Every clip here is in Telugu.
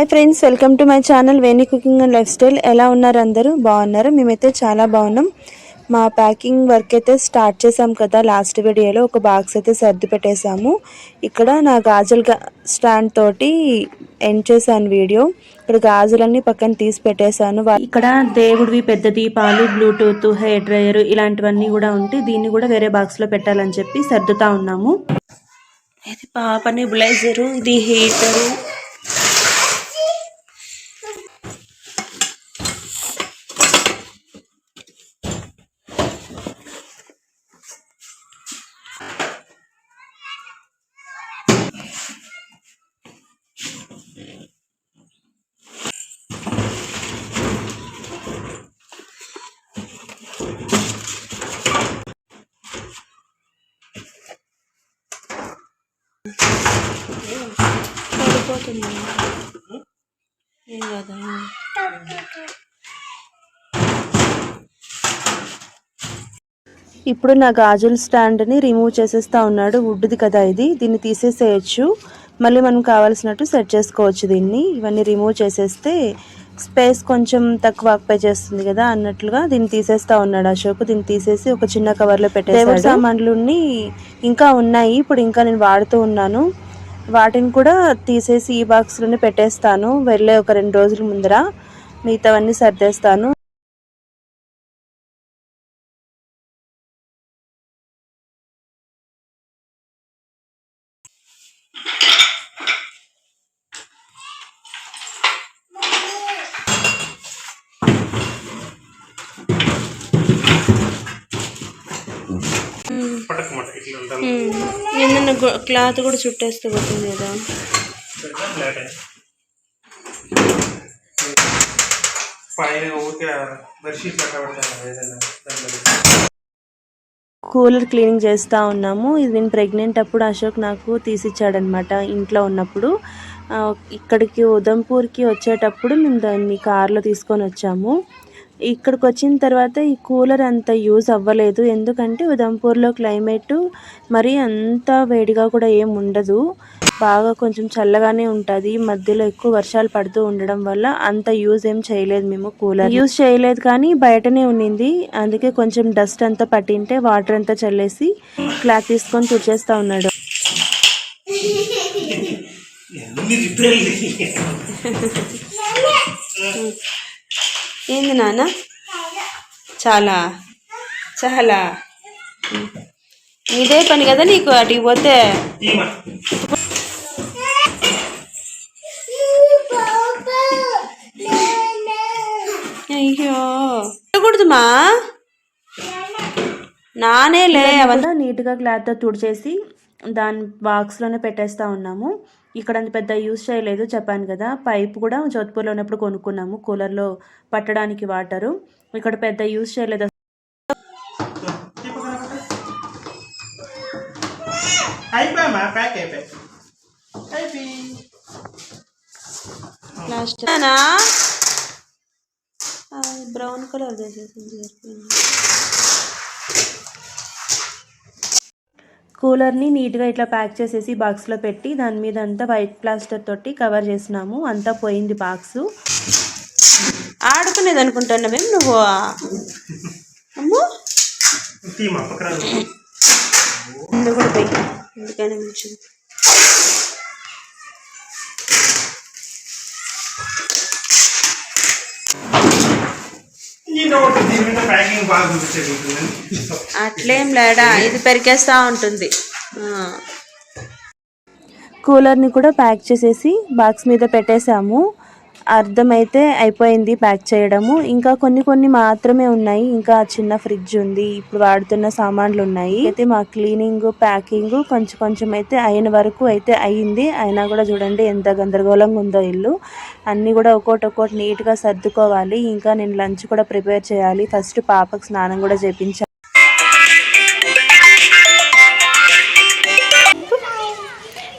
Hi friends welcome to my channel Veni cooking and lifestyle. ఎలా ఉన్నారు అందరూ? బాగున్నారు? మేమైతే చాలా బాగున్నాం. మా ప్యాకింగ్ వర్క్ అయితే స్టార్ట్ చేసాం కదా లాస్ట్ వీడియోలో. ఒక బాక్స్ అయితే సర్ది పెట్టేశాము. ఇక్కడ నా గాజుల స్టాండ్ తోటి ఎండ్ చేశాను వీడియో. ఇక్కడ గాజులన్నీ పక్కన తీసి పెట్టేశాను. ఇక్కడ దేవుడివి పెద్ద దీపాలు బ్లూటూత్ హెయిర్ డ్రైయర్ ఇలాంటివన్నీ కూడా ఉంటే దీన్ని కూడా వేరే బాక్స్లో పెట్టాలని చెప్పి సర్దుతా ఉన్నాము. ఇది పాపని బ్లైజరు ఇది హీటరు ఏం కదా ఇప్పుడు నా గాజుల స్టాండ్ని రిమూవ్ చేసేస్తా ఉన్నాడు. వుడ్ది కదా ఇది. దీన్ని తీసేసేయచ్చు. మళ్ళీ మనం కావాల్సినట్టు సెట్ చేసుకోవచ్చు దీన్ని. ఇవన్నీ రిమూవ్ చేసేస్తే స్పేస్ కొంచెం తక్కువ ఆక్పై చేస్తుంది కదా అన్నట్లుగా దీన్ని తీసేస్తా ఉన్నాడు అశోక్. దీన్ని తీసేసి ఒక చిన్న కవర్లో పెట్టేసాడు సామాన్లు ఇంకా ఉన్నాయి. ఇప్పుడు ఇంకా నేను వాడుతూ ఉన్నాను. వాటిని కూడా తీసేసి ఈ బాక్స్లోనే పెట్టేస్తాను. వెళ్ళే ఒక రెండు రోజుల ముందర మిగతావన్నీ సర్దేస్తాను పటకమాట ఇట్లా ఉంటాను నిన్న క్లాత్ కూడా చుట్టేస్తే పోతుంది కదా. కూలర్ క్లీనింగ్ చేస్తూ ఉన్నాము. ఇది నేను ప్రెగ్నెంట్ అప్పుడు అశోక్ నాకు తీసిచ్చాడనమాట ఇంట్లో ఉన్నప్పుడు. ఇక్కడికి ఉదంపూర్కి వచ్చేటప్పుడు మేము దాన్ని కార్లో తీసుకొని వచ్చాము. ఇక్కడికి వచ్చిన తర్వాత ఈ కూలర్ అంత యూజ్ అవ్వలేదు. ఎందుకంటే ఉదంపూర్లో క్లైమేట్ మరి అంత వేడిగా కూడా ఏం ఉండదు. బాగా కొంచెం చల్లగానే ఉంటుంది. మధ్యలో ఎక్కువ వర్షాలు పడుతూ ఉండడం వల్ల అంత యూజ్ ఏం చేయలేదు మేము కూలర్. యూజ్ చేయలేదు కానీ బయటనే ఉండింది అందుకే కొంచెం డస్ట్ అంతా పట్టింటే వాటర్ అంతా చల్లేసి క్లాత్ తీసుకొని తుడిచేస్తా ఉన్నాడు. ఏంది నాన్న? చాలా చాలా. ఇదే పని కదా నీకు అటుకి పోతే? అయ్యో. కూడదుమా నానేలే అవంతా నీట్గా క్లాత్తో తుడిచేసి దాని బాక్స్లోనే పెట్టేస్తా ఉన్నాము. ఇక్కడ అంత పెద్ద యూజ్ చేయలేదు చెప్పాను కదా. పైప్ కూడా జోధ్పూర్లో ఉన్నప్పుడు కొనుక్కున్నాము. కూలర్లో పట్టడానికి వాటరు ఇక్కడ పెద్ద యూజ్ చేయలేదు. బ్రౌన్ కలర్ చేసేసింది కూలర్ని నీట్గా ఇట్లా ప్యాక్ చేసేసి బాక్స్లో పెట్టి దాని మీద అంతా వైట్ ప్లాస్టర్ తోటి కవర్ చేసినాము. అంతా పోయింది బాక్స్. ఆడుకునేది అనుకుంటున్నావేం నువ్వు. అమ్మో. ఇందు కూడా పోయి ఎందుకని మంచిది అట్లేం లేడా? ఇది పెరికేస్తూ ఉంటుంది. కూలర్ని కూడా ప్యాక్ చేసేసి బాక్స్ మీద పెట్టేశాము. అర్థమైతే అయిపోయింది ప్యాక్ చేయడము. ఇంకా కొన్ని కొన్ని మాత్రమే ఉన్నాయి. ఇంకా చిన్న ఫ్రిడ్జ్ ఉంది. ఇప్పుడు వాడుతున్న సామాన్లు ఉన్నాయి అయితే మా క్లీనింగ్ ప్యాకింగ్ కొంచెం కొంచెం అయితే అయిన వరకు అయితే అయింది. అయినా కూడా చూడండి ఎంత గందరగోళంగా ఉందో ఇల్లు. అన్నీ కూడా ఒక్కోటి ఒక్కోటి నీట్గా సర్దుకోవాలి. ఇంకా నేను లంచ్ కూడా ప్రిపేర్ చేయాలి. ఫస్ట్ పాపకు స్నానం కూడా చేపించాను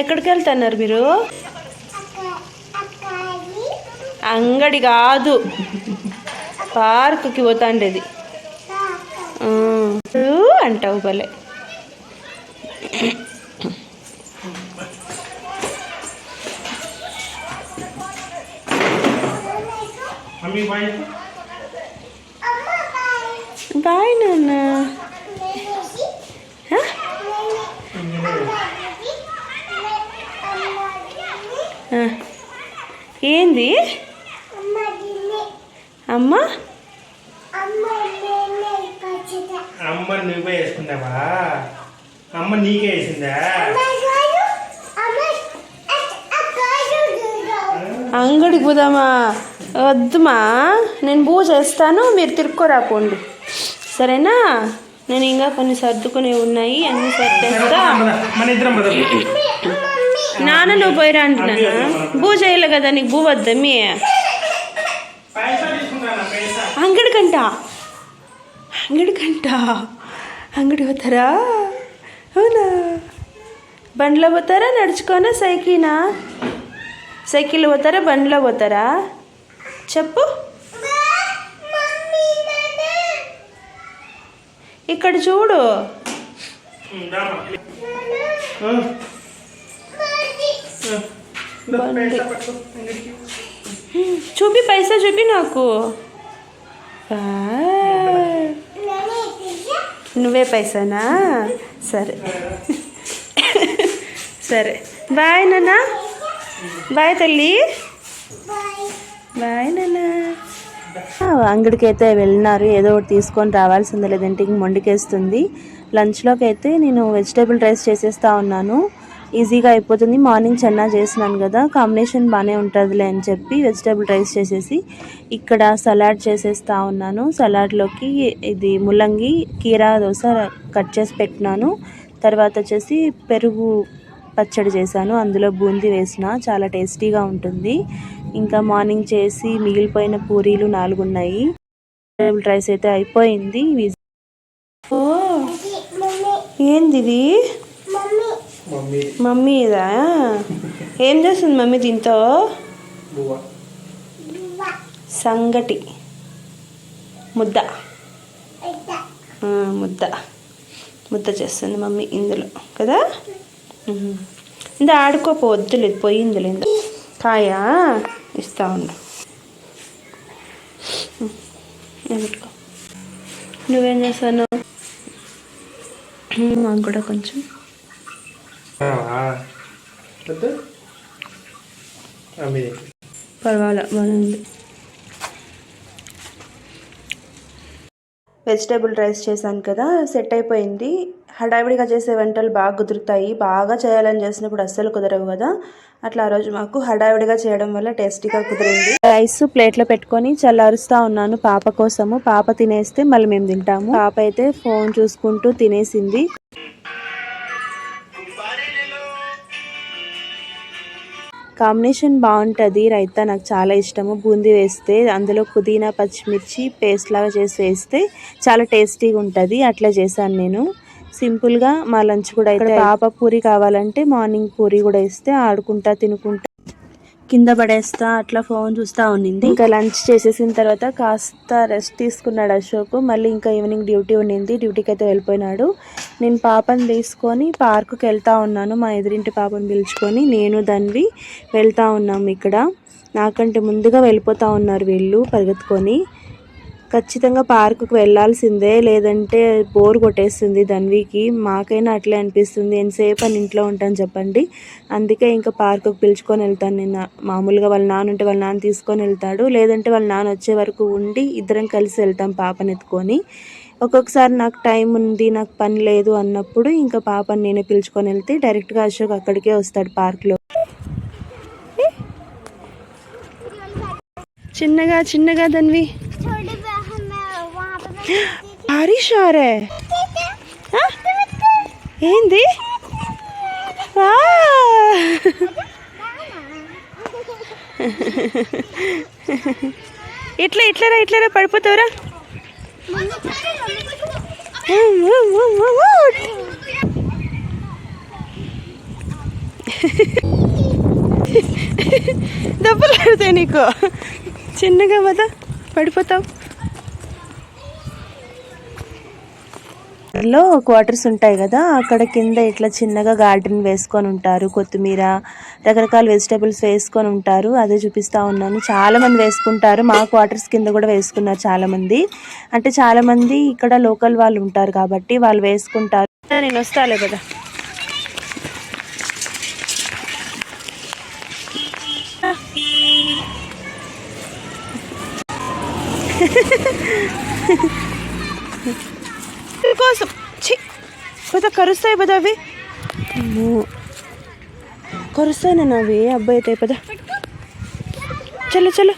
ఎక్కడికి వెళ్తున్నారు మీరు? అంగడి కాదు. పార్కుకి పోతాండేది. అంటావు భలే. బాయ్. నాన్న. ఏంది? అమ్మ? అమ్మ నువ్వే వేసుకున్నావా అమ్మ నీకే వేసిందా? అంగడికి పోదామా? వద్దుమా? నేను బూ చేస్తాను మీరు తిరుక్కోరాపోండి సరేనా? నేను ఇంకా కొన్ని సర్దుకునేవి ఉన్నాయి అన్ని సర్దేస్తా. నాన్న నువ్వు పోయిరా అంటున్నా బూ చేయలే కదా నీకు బూ వద్దమ్మి పైసా తీసుకుంటానా పైసా అంగడికంట. అంగడికంట. అంగడి పోతారా? అవునా? బండ్లో పోతారా? నడుచుకోనా? సైకినా? సైకిల్ పోతారా? బండ్లో పోతారా? చెప్పు. ఇక్కడ చూడు. చూపి పైసా చూపి నాకు. నువ్వే పైసానా? సరే. సరే. బాయ్ నాన్న. బాయ్ తల్లి. బాయ్ నాన్న. అంగడికి అయితే వెళ్ళినారు. ఏదో ఒకటి తీసుకొని రావాల్సిందే లేదంటే ఇంక మొండికేస్తుంది. లంచ్లోకి అయితే నేను వెజిటేబుల్ రైస్ చేసేస్తా ఉన్నాను. ఈజీగా అయిపోతుంది. మార్నింగ్ చెన్నా చేసినాను కదా కాంబినేషన్ బాగానే ఉంటుందిలే అని చెప్పి వెజిటేబుల్ రైస్ చేసేసి ఇక్కడ సలాడ్ చేసేస్తా ఉన్నాను. సలాడ్లోకి ఇది ముల్లంగి కీరా దోశ కట్ చేసి పెట్టినాను. తర్వాత వచ్చేసి పెరుగు పచ్చడి చేశాను. అందులో బూందీ వేసిన చాలా టేస్టీగా ఉంటుంది. ఇంకా మార్నింగ్ చేసి మిగిలిపోయిన పూరీలు నాలుగు ఉన్నాయి. వెజిటేబుల్ రైస్ అయితే అయిపోయింది. ఇవి- ఓ ఏంది ఇది మమ్మీ. మమ్మీ ఇదా? ఏం చేస్తుంది మమ్మీ దీంతో? బువ్వ సంగటి. ముద్ద. ముద్ద. ముద్ద. చేస్తుంది మమ్మీ ఇందులో కదా. ఇంత ఆడుకోపోవద్దులేదు పోయింది లేదు కాయ ఇస్తా ఉండు. నువ్వేం చేస్తాను మాకు కూడా కొంచెం పర్వాలే బాగుంది వెజిటేబుల్ రైస్ చేశాను కదా సెట్ అయిపోయింది. హడావిడిగా చేసే వంటలు బాగా కుదురుతాయి. బాగా చేయాలని చేసినప్పుడు అస్సలు కుదరవు కదా. అట్లా ఆ రోజు మాకు హడావిడిగా చేయడం వల్ల టేస్టీగా కుదిరింది. రైస్ ప్లేట్లో పెట్టుకొని చల్లారుస్తా ఉన్నాను పాప కోసము. పాప తినేస్తే మళ్ళీ మేము తింటాము. పాప అయితే ఫోన్ చూసుకుంటూ తినేసింది. కాంబినేషన్ బాగుంటుంది. రైతా నాకు చాలా ఇష్టము. బూందీ వేస్తే అందులో పుదీనా పచ్చిమిర్చి పేస్ట్ లాగా చేసి వేస్తే చాలా టేస్టీగా ఉంటుంది. అట్లా చేశాను నేను. సింపుల్గా మా లంచ్ కూడా అయితే పాప పూరి కావాలంటే మార్నింగ్ పూరి కూడా ఇస్తే ఆడుకుంటా తినుకుంటా. కింద పడేస్తా అట్లా ఫోన్ చూస్తా ఉన్నింది ఇంకా లంచ్ చేసేసిన తర్వాత కాస్త రెస్ట్ తీసుకున్నాడు అశోక్. మళ్ళీ ఇంకా ఈవినింగ్ డ్యూటీ ఉండింది. డ్యూటీకి అయితే వెళ్ళిపోయినాడు. నేను పాపని తీసుకొని పార్కుకి వెళ్తా ఉన్నాను. మా ఎదురింటి పాపని పిలుచుకొని నేను దాన్ని వెళ్తా ఉన్నాము ఇక్కడ. నాకంటే ముందుగా వెళ్ళిపోతా ఉన్నారు వీళ్ళు పరిగెత్తుకొని. ఖచ్చితంగా పార్కుకు వెళ్ళాల్సిందే లేదంటే బోర్ కొట్టేస్తుంది ధన్వికి. మాకైనా అట్లే అనిపిస్తుంది. ఎంతసేపు అని ఇంట్లో ఉంటాను చెప్పండి. అందుకే ఇంకా పార్కుకు పిలుచుకొని వెళ్తాను నేను మామూలుగా వాళ్ళ నాన్న ఉంటే వాళ్ళ నాన్న తీసుకొని వెళ్తాడు. లేదంటే వాళ్ళ నాన్న వచ్చే వరకు ఉండి ఇద్దరం కలిసి వెళ్తాం పాపని ఎత్తుకొని. ఒక్కొక్కసారి నాకు టైం ఉంది నాకు పని లేదు అన్నప్పుడు ఇంకా పాపని నేనే పిలుచుకొని వెళ్తే డైరెక్ట్గా అశోక్ అక్కడికే వస్తాడు పార్క్లో. చిన్నగా చిన్నగా ధన్వి. బారిష్ ఆ? రే ఏంది? వా! ఇట్లా ఇట్లరా ఇట్లరా పడిపోతావురా దెబ్బలు పడతాయి నీకు. చిన్నగా పద పడిపోతావు. ఫ్లోర్లో క్వార్టర్స్ ఉంటాయి కదా అక్కడ కింద ఇట్లా చిన్నగా గార్డెన్ వేసుకొని ఉంటారు కొత్తిమీర రకరకాల వెజిటేబుల్స్ వేసుకొని ఉంటారు అదే చూపిస్తా ఉన్నాను. చాలా మంది వేసుకుంటారు మా క్వార్టర్స్ కింద కూడా వేసుకున్నారు చాలా మంది. అంటే చాలా మంది ఇక్కడ లోకల్ వాళ్ళు ఉంటారు కాబట్టి వాళ్ళు వేసుకుంటారు. నేను వస్తాలే కదా కోసం ఛీ పద కరుస్తాయి పద అవి. కరుస్తాయి నన్ను అవి. అబ్బాయి అయితే పద చలో చలో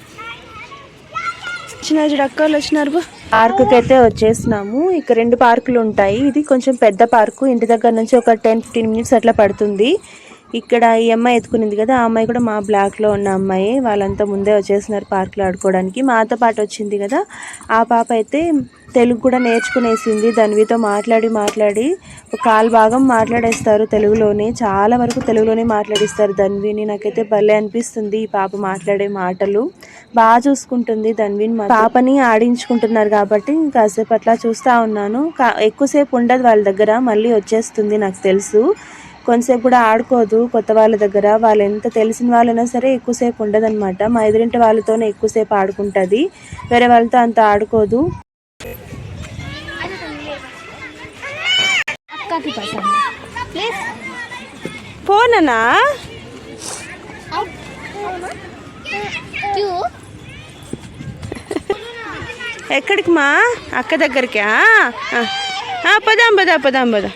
చిన్న అక్కలు వచ్చినారు బా. పార్కుకి అయితే వచ్చేసినాము. ఇక రెండు పార్కులు ఉంటాయి. ఇది కొంచెం పెద్ద పార్కు. ఇంటి దగ్గర నుంచి ఒక టెన్ ఫిఫ్టీన్ మినిట్స్ అట్లా పడుతుంది. ఇక్కడ ఈ అమ్మాయి ఎత్తుకునింది కదా ఆ అమ్మాయి కూడా మా బ్లాక్లో ఉన్న అమ్మాయి. వాళ్ళంతా ముందే వచ్చేసినారు పార్క్లో ఆడుకోవడానికి. మాతో పాటు వచ్చింది కదా ఆ పాప అయితే తెలుగు కూడా నేర్చుకునేసింది. ధన్వితో మాట్లాడి మాట్లాడి కాలు భాగం మాట్లాడేస్తారు తెలుగులోనే. చాలా వరకు తెలుగులోనే మాట్లాడిస్తారు ధన్విని. నాకైతే భలే అనిపిస్తుంది ఈ పాప మాట్లాడే మాటలు. బాగా చూసుకుంటుంది ధన్విని మా- పాపని ఆడించుకుంటున్నారు కాబట్టి కాసేపు అట్లా చూస్తూ ఉన్నాను. కా- ఎక్కువసేపు ఉండదు వాళ్ళ దగ్గర మళ్ళీ వచ్చేస్తుంది నాకు తెలుసు. కొంతసేపు కూడా ఆడుకోదు కొత్త వాళ్ళ దగ్గర. వాళ్ళు ఎంత తెలిసిన వాళ్ళైనా సరే ఎక్కువసేపు ఉండదన్నమాట. మా ఎదురింటి వాళ్ళతోనే ఎక్కువసేపు ఆడుకుంటుంది. వేరే వాళ్ళతో అంత ఆడుకోదు. పోనా ఎక్కడికి మా? అక్క దగ్గరికి? పదాం పదా పదాం పదా.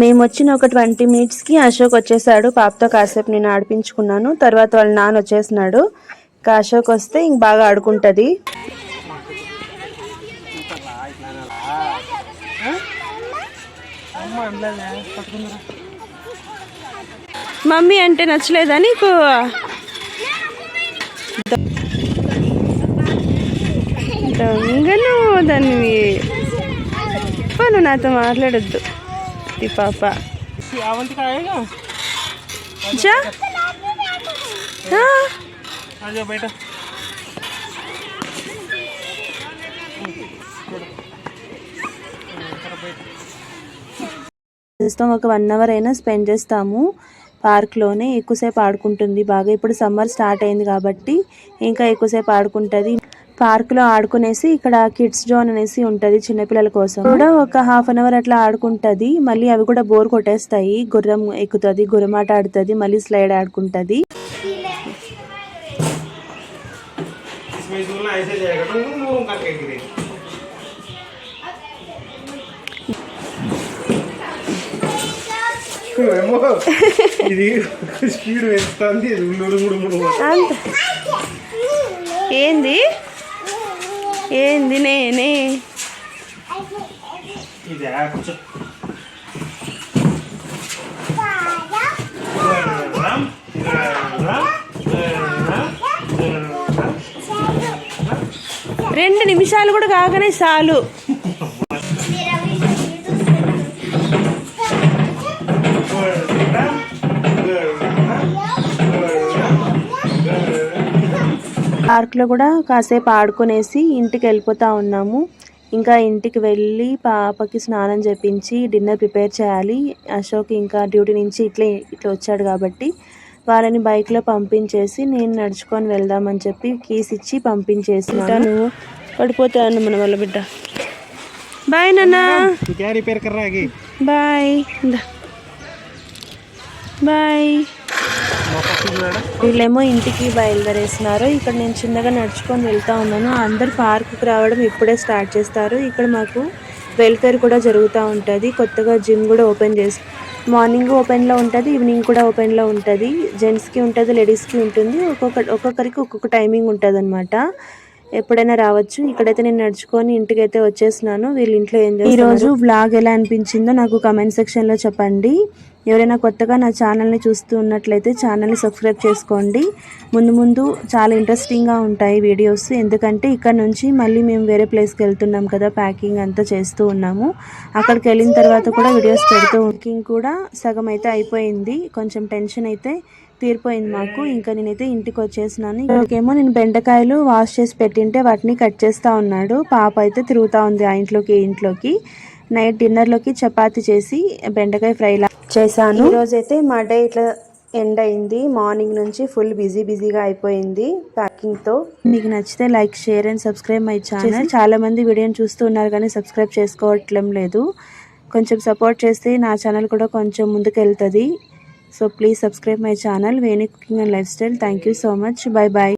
మేము వచ్చిన ఒక ట్వంటీ మినిట్స్కి అశోక్ వచ్చేసాడు. పాపతో కాసేపు నేను ఆడిపించుకున్నాను. తర్వాత వాళ్ళ నాన్న వచ్చేసినాడు. ఇంకా అశోక్ వస్తే ఇంక బాగా ఆడుకుంటుంది. మమ్మీ అంటే నచ్చలేదా నీకు? దొంగను దాన్ని నువ్వు నాతో మాట్లాడొద్దు. ఈ పాప. బయట. ప్రస్తుతం ఒక వన్ అవర్ అయినా స్పెండ్ చేస్తాము పార్క్లోనే ఎక్కువసేపు ఆడుకుంటుంది బాగా ఇప్పుడు సమ్మర్ స్టార్ట్ అయింది కాబట్టి ఇంకా ఎక్కువసేపు ఆడుకుంటుంది పార్క్లో ఆడుకునేసి ఇక్కడ కిడ్స్ జోన్ అనేసి ఉంటుంది చిన్నపిల్లల కోసం కూడా ఒక హాఫ్ అన్ అవర్ అట్లా ఆడుకుంటుంది మళ్ళీ అవి కూడా బోర్ కొట్టేస్తాయి గుర్రం ఎక్కుతుంది గుర్రమాట ఆడుతుంది మళ్ళీ స్లైడ్ ఆడుకుంటుంది ఏమో ఇది స్పీడ్ పెంచుతుంది ఏంది? ఏంది నేనే? రెండు నిమిషాలు కూడా కాగానే చాలు. పార్క్లో కూడా కాసేపు ఆడుకునేసి ఇంటికి వెళ్ళిపోతూ ఉన్నాము. ఇంకా ఇంటికి వెళ్ళి పాపకి స్నానం చేపించి డిన్నర్ ప్రిపేర్ చేయాలి. అశోక్ ఇంకా డ్యూటీ నుంచి ఇట్లే ఇట్లా వచ్చాడు కాబట్టి వాళ్ళని బైక్లో పంపించేసి నేను నడుచుకొని వెళ్దామని చెప్పి కీస్ ఇచ్చి పంపించేసి నువ్వు పడిపోతాను మన వాళ్ళ బిడ్డ. బాయ్ నాన్న. బాయ్. బాయ్. వీళ్ళేమో ఇంటికి బయలుదేరేసినారు. ఇక్కడ నేను చిన్నగా నడుచుకొని వెళ్తా ఉన్నాను. అందరు పార్కుకి రావడం ఇప్పుడే స్టార్ట్ చేస్తారు. ఇక్కడ మాకు వెల్ఫేర్ కూడా జరుగుతూ ఉంటుంది. కొత్తగా జిమ్ కూడా ఓపెన్ చేసి మార్నింగ్ ఓపెన్లో ఉంటుంది ఈవినింగ్ కూడా ఓపెన్లో ఉంటుంది. జెంట్స్కి ఉంటుంది లేడీస్కి ఉంటుంది. ఒక్కొక్క ఒక్కొక్కరికి ఒక్కొక్క టైమింగ్ ఉంటుంది అనమాట ఎప్పుడైనా రావచ్చు. ఇక్కడైతే నేను నడుచుకొని ఇంటికి అయితే వచ్చేసినాను వీళ్ళ ఇంట్లో ఏం చేస్తారు ఈరోజు వ్లాగ్ ఎలా అనిపించిందో నాకు కమెంట్ సెక్షన్లో చెప్పండి. ఎవరైనా కొత్తగా నా ఛానల్ని చూస్తూ ఉన్నట్లయితే ఛానల్ని సబ్స్క్రైబ్ చేసుకోండి. ముందు ముందు చాలా ఇంట్రెస్టింగ్గా ఉంటాయి వీడియోస్ ఎందుకంటే ఇక్కడ నుంచి మళ్ళీ మేము వేరే ప్లేస్కి వెళ్తున్నాం కదా ప్యాకింగ్ అంతా చేస్తూ ఉన్నాము. అక్కడికి వెళ్ళిన తర్వాత కూడా వీడియోస్ పెడుతూ ప్యాకింగ్ కూడా సగం అయితే అయిపోయింది. కొంచెం టెన్షన్ అయితే తీరిపోయింది మాకు. ఇంకా నేనైతే ఇంటికి వచ్చేసినాను. ఇంకేమో నేను బెండకాయలు వాష్ చేసి పెట్టింటే వాటిని కట్ చేస్తూ ఉన్నాడు. పాప అయితే తిరుగుతూ ఉంది ఆ ఇంట్లోకి ఇంట్లోకి. నైట్ డిన్నర్లోకి చపాతి చేసి బెండకాయ ఫ్రై లా చేశాను. ఈరోజైతే మా డే ఇట్లా ఎండ్ అయింది. మార్నింగ్ నుంచి ఫుల్ బిజీ బిజీగా అయిపోయింది ప్యాకింగ్తో. మీకు నచ్చితే like share and subscribe my channel చాలా మంది వీడియోని చూస్తూ ఉన్నారు కానీ సబ్స్క్రైబ్ చేసుకోవట్లేం లేదు. కొంచెం సపోర్ట్ చేస్తే నా ఛానల్ కూడా కొంచెం ముందుకు వెళ్తుంది So please subscribe my channel Venu Cooking and Lifestyle. Thank you so much. Bye bye.